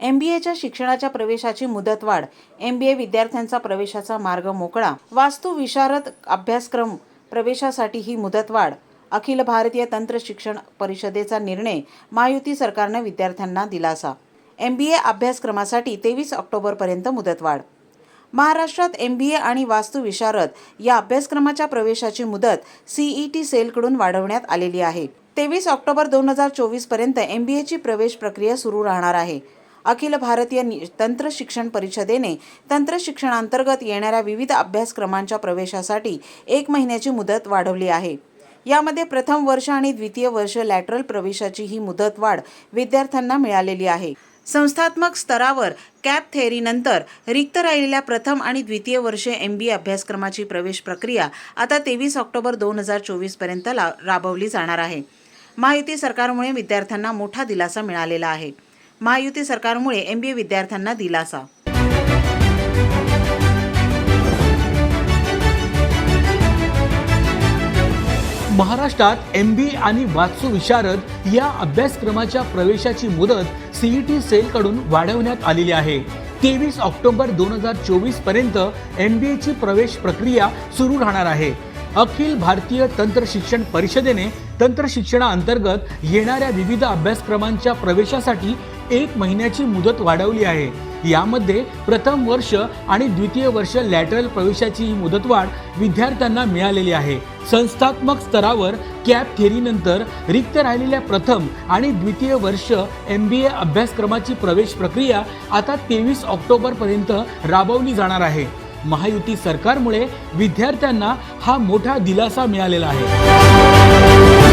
M बी एच्या शिक्षणाच्या प्रवेशाची मुदतवाढ एम बी ए विद्यार्थ्यांचा प्रवेशाचा मार्ग मोकळा वास्तू विशारद अभ्यासक्रम प्रवेशासाठी ही मुदतवाढ अखिल भारतीय तंत्र शिक्षण परिषदेचा निर्णय महायुती सरकारनं विद्यार्थ्यांना दिलासा. एम बी ए अभ्यासक्रमासाठी तेवीस ऑक्टोबरपर्यंत मुदतवाढ. महाराष्ट्रात एम बी ए आणि वास्तू विशारद या अभ्यासक्रमाच्या प्रवेशाची मुदत सीईटी सेलकडून वाढवण्यात आलेली आहे. तेवीस ऑक्टोबर दोन हजार चोवीसपर्यंत एम बी एची प्रवेश प्रक्रिया सुरू राहणार आहे. अखिल भारतीय नि- तंत्र शिक्षण परिषदेने तंत्र शिक्षणांतर्गत येणाऱ्या विविध अभ्यासक्रमांच्या प्रवेशासाठी एक महिन्याची मुदत वाढवली आहे. यामध्ये प्रथम वर्ष आणि द्वितीय वर्ष लॅटरल प्रवेशाची ही मुदतवाढ विद्यार्थ्यांना मिळालेली आहे. संस्थात्मक स्तरावर कॅप थेअरीनंतर रिक्त राहिलेल्या प्रथम आणि द्वितीय वर्षे एम बी अभ्यासक्रमाची प्रवेश प्रक्रिया आता तेवीस ऑक्टोबर दोन हजार चोवीसपर्यंत ला राबवली जाणार आहे. महायुती सरकारमुळे विद्यार्थ्यांना मोठा दिलासा मिळालेला आहे. महायुती सरकारमुळे एम बी ए विद्यार्थ्यांना दिलासा. महाराष्ट्रात एम बी आणि वास्तू विशारद या अभ्यासक्रमाच्या प्रवेशाची मुदत सीईटी सेलकडून वाढवण्यात आलेली आहे. तेवीस ऑक्टोबर दोन हजार चोवीसपर्यंत एम बी एची प्रवेश प्रक्रिया सुरू राहणार आहे. अखिल भारतीय तंत्र शिक्षण परिषदेने तंत्र शिक्षणाअंतर्गत येणाऱ्या विविध अभ्यासक्रमांच्या प्रवेशासाठी एक महिन्याची मुदत वाढवली आहे. यामध्ये प्रथम वर्ष आणि द्वितीय वर्ष लॅटरल प्रवेशाची ही मुदतवाढ विद्यार्थ्यांना मिळालेली आहे. संस्थात्मक स्तरावर कॅप थेरीनंतर रिक्त राहिलेल्या प्रथम आणि द्वितीय वर्ष एम बी ए अभ्यासक्रमाची प्रवेश प्रक्रिया आता तेवीस ऑक्टोबरपर्यंत राबवली जाणार आहे. महायुती सरकारमुळे विद्यार्थ्यांना हा मोठा दिलासा मिळालेला आहे.